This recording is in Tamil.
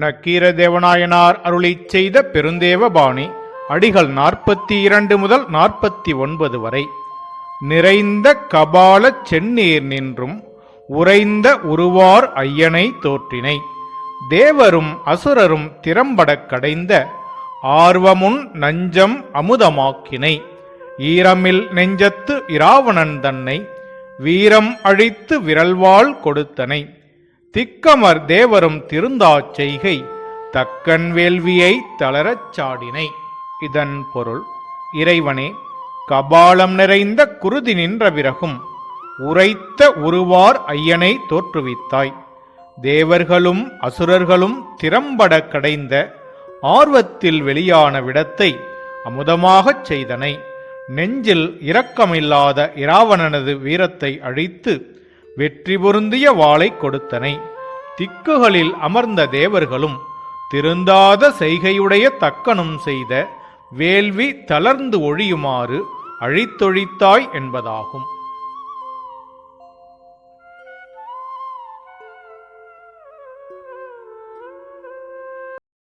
நக்கீரதேவநாயனார் அருளி செய்த பெருந்தேவபாணி அடிகள் நாற்பத்தி இரண்டு முதல் நாற்பத்தி ஒன்பது வரை. நிறைந்த கபாலச் செந்நீர் நின்றும் உறைந்த உருவார் ஐயனை தோற்றினை. தேவரும் அசுரரும் திறம்படக் கடைந்த ஆர்வமுன் நஞ்சம் அமுதமாக்கினை. ஈரமில் நெஞ்சத்து இராவணன் தன்னை வீரம் அழித்து விரல்வாள் கொடுத்தனை. திக்கமர் தேவரும் திருந்தாச் செய்கை தக்கன் வேள்வியை தளரச் சாடினை. இதன் பொருள் இறைவனே கபாலம் நிறைந்த குருதி நின்ற பிறகும் உரைத்த உருவார் ஐயனை தோற்றுவித்தாய். தேவர்களும் அசுரர்களும் திறம்பட கடைந்த ஆர்வத்தில் வெளியான விடத்தை அமுதமாகச் செய்தனை. நெஞ்சில் இரக்கமில்லாத இராவணனது வீரத்தை அழித்து வெற்றி பொருந்திய வாளை கொடுத்தனை. திக்குகளில் அமர்ந்த தேவர்களும் திருந்தாத செய்கையுடைய தக்கனும் செய்த வேள்வி தளர்ந்து ஒழியுமாறு அழித்தொழித்தாய் என்பதாகும்.